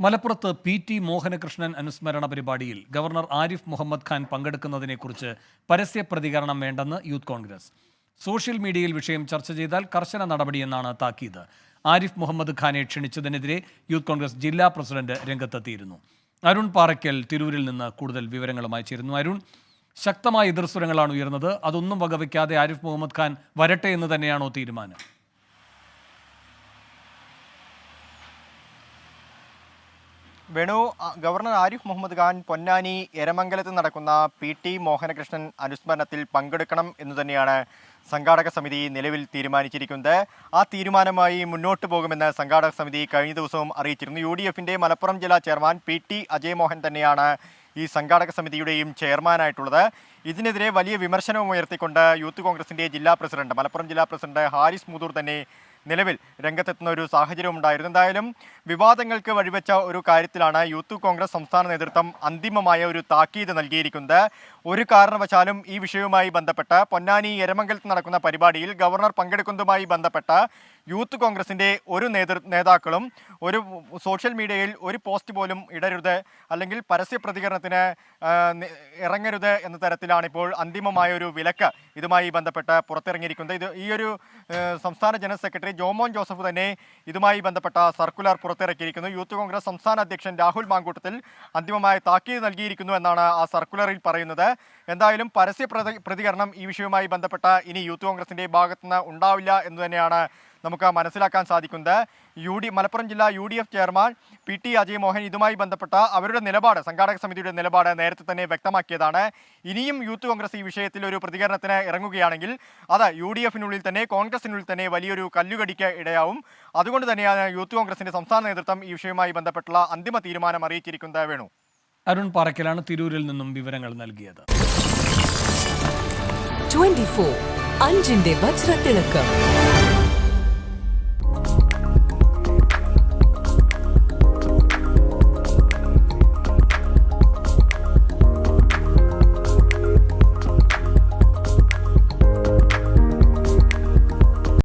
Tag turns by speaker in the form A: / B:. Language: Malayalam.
A: മലപ്പുറത്ത് പി ടി മോഹനകൃഷ്ണൻ അനുസ്മരണ പരിപാടിയിൽ ഗവർണർ ആരിഫ് മുഹമ്മദ് ഖാൻ പങ്കെടുക്കുന്നതിനെക്കുറിച്ച് പരസ്യ പ്രതികരണം വേണ്ടെന്ന് യൂത്ത് കോൺഗ്രസ്. സോഷ്യൽ മീഡിയയിൽ വിഷയം ചർച്ച ചെയ്താൽ കർശന നടപടിയെന്നാണ് താക്കീത്. ആരിഫ് മുഹമ്മദ് ഖാനെ ക്ഷണിച്ചതിനെതിരെ യൂത്ത് കോൺഗ്രസ് ജില്ലാ പ്രസിഡന്റ് രംഗത്തെത്തിയിരുന്നു. അരുൺ പാറയ്ക്കൽ തിരൂരിൽ നിന്ന് കൂടുതൽ വിവരങ്ങളുമായി ചേരുന്നു. അരുൺ ശക്തമായ എതിർസ്വരങ്ങളാണ് ഉയർന്നത്. അതൊന്നും വകവയ്ക്കാതെ ആരിഫ് മുഹമ്മദ് ഖാൻ വരട്ടെ എന്ന് തന്നെയാണോ തീരുമാനം?
B: വേണു ഗവർണർ ആരിഫ് മുഹമ്മദ് ഖാൻ പൊന്നാനി എരമംഗലത്ത് നടക്കുന്ന പി ടി മോഹനകൃഷ്ണൻ അനുസ്മരണത്തിൽ പങ്കെടുക്കണം എന്ന് തന്നെയാണ് സംഘാടക സമിതി നിലവിൽ തീരുമാനിച്ചിരിക്കുന്നത്. ആ തീരുമാനമായി മുന്നോട്ട് പോകുമെന്ന് സംഘാടക സമിതി കഴിഞ്ഞ ദിവസവും അറിയിച്ചിരുന്നു. യു ഡി എഫിന്റെ മലപ്പുറം ജില്ലാ ചെയർമാൻ പി ടി അജയ്മോഹൻ തന്നെയാണ് ഈ സംഘാടക സമിതിയുടെയും ചെയർമാനായിട്ടുള്ളത്. ഇതിനെതിരെ വലിയ വിമർശനവും ഉയർത്തിക്കൊണ്ട് യൂത്ത് കോൺഗ്രസിന്റെ ജില്ലാ പ്രസിഡന്റ് മലപ്പുറം ജില്ലാ പ്രസിഡന്റ് ഹാരിസ് മുതൂർ തന്നെ നിലവിൽ രംഗത്തെത്തുന്ന ഒരു സാഹചര്യം ഉണ്ടായിരുന്നു. എന്തായാലും വിവാദങ്ങൾക്ക് വഴിവെച്ച ഒരു കാര്യത്തിലാണ് യൂത്ത് കോൺഗ്രസ് സംസ്ഥാന നേതൃത്വം അന്തിമമായ ഒരു താക്കീത് നൽകിയിരിക്കുന്നത്. ഒരു കാരണവശാലും ഈ വിഷയവുമായി ബന്ധപ്പെട്ട് പൊന്നാനി എരമംഗലത്ത് നടക്കുന്ന പരിപാടിയിൽ ഗവർണർ പങ്കെടുക്കുന്നതുമായി ബന്ധപ്പെട്ട് യൂത്ത് കോൺഗ്രസിന്റെ ഒരു നേതൃ നേതാക്കളും ഒരു സോഷ്യൽ മീഡിയയിൽ ഒരു പോസ്റ്റ് പോലും ഇടരുത് അല്ലെങ്കിൽ പരസ്യ പ്രതികരണത്തിന് ഇറങ്ങരുത് എന്ന തരത്തിലാണ് ഇപ്പോൾ അന്തിമമായ ഒരു വിലക്ക് ഇതുമായി ബന്ധപ്പെട്ട് പുറത്തിറങ്ങിയിരിക്കുന്നത്. ഇത് ഈ ഒരു സംസ്ഥാന ജനറൽ സെക്രട്ടറി ജോമോൻ ജോസഫ് തന്നെ ഇതുമായി ബന്ധപ്പെട്ട സർക്കുലർ പുറത്തിറക്കിയിരിക്കുന്നു. യൂത്ത് കോൺഗ്രസ് സംസ്ഥാന അധ്യക്ഷൻ രാഹുൽ മാങ്കൂട്ടത്തിൽ അന്തിമമായ താക്കീത് നൽകിയിരിക്കുന്നു എന്നാണ് ആ സർക്കുലറിൽ പറയുന്നത്. എന്തായാലും പരസ്യ പ്രതികരണം ഈ വിഷയവുമായി ബന്ധപ്പെട്ട ഇനി യൂത്ത് കോൺഗ്രസിന്റെ ഭാഗത്തുനിന്ന് ഉണ്ടാവില്ല എന്ന് തന്നെയാണ് നമുക്ക് മനസ്സിലാക്കാൻ സാധിക്കുന്നത്. യു ഡി മലപ്പുറം ജില്ലാ U D F chairman P T Ajay Mohan ഇതുമായി ബന്ധപ്പെട്ട അവരുടെ നിലപാട് സംഘാടക സമിതിയുടെ നിലപാട് നേരത്തെ തന്നെ വ്യക്തമാക്കിയതാണ്. ഇനിയും യൂത്ത് കോൺഗ്രസ് ഈ വിഷയത്തിൽ ഒരു പ്രതികരണത്തിന് ഇറങ്ങുകയാണെങ്കിൽ അത് യു ഡി എഫിനുള്ളിൽ തന്നെ കോൺഗ്രസിനുള്ളിൽ തന്നെ വലിയൊരു കല്ലുകടിക്ക് ഇടയാവും. അതുകൊണ്ട് തന്നെയാണ് യൂത്ത് കോൺഗ്രസിന്റെ സംസ്ഥാന നേതൃത്വം ഈ വിഷയവുമായി ബന്ധപ്പെട്ടുള്ള അന്തിമ തീരുമാനം അറിയിച്ചിരിക്കുന്നത്. വേണു.
A: അരുൺ പാറക്കലാണ് തിരൂരിൽ നിന്നും വിവരങ്ങൾ നൽകിയത്.
C: 24 അഞ്ചിന്റെ വജ്രത്തിളക്കം.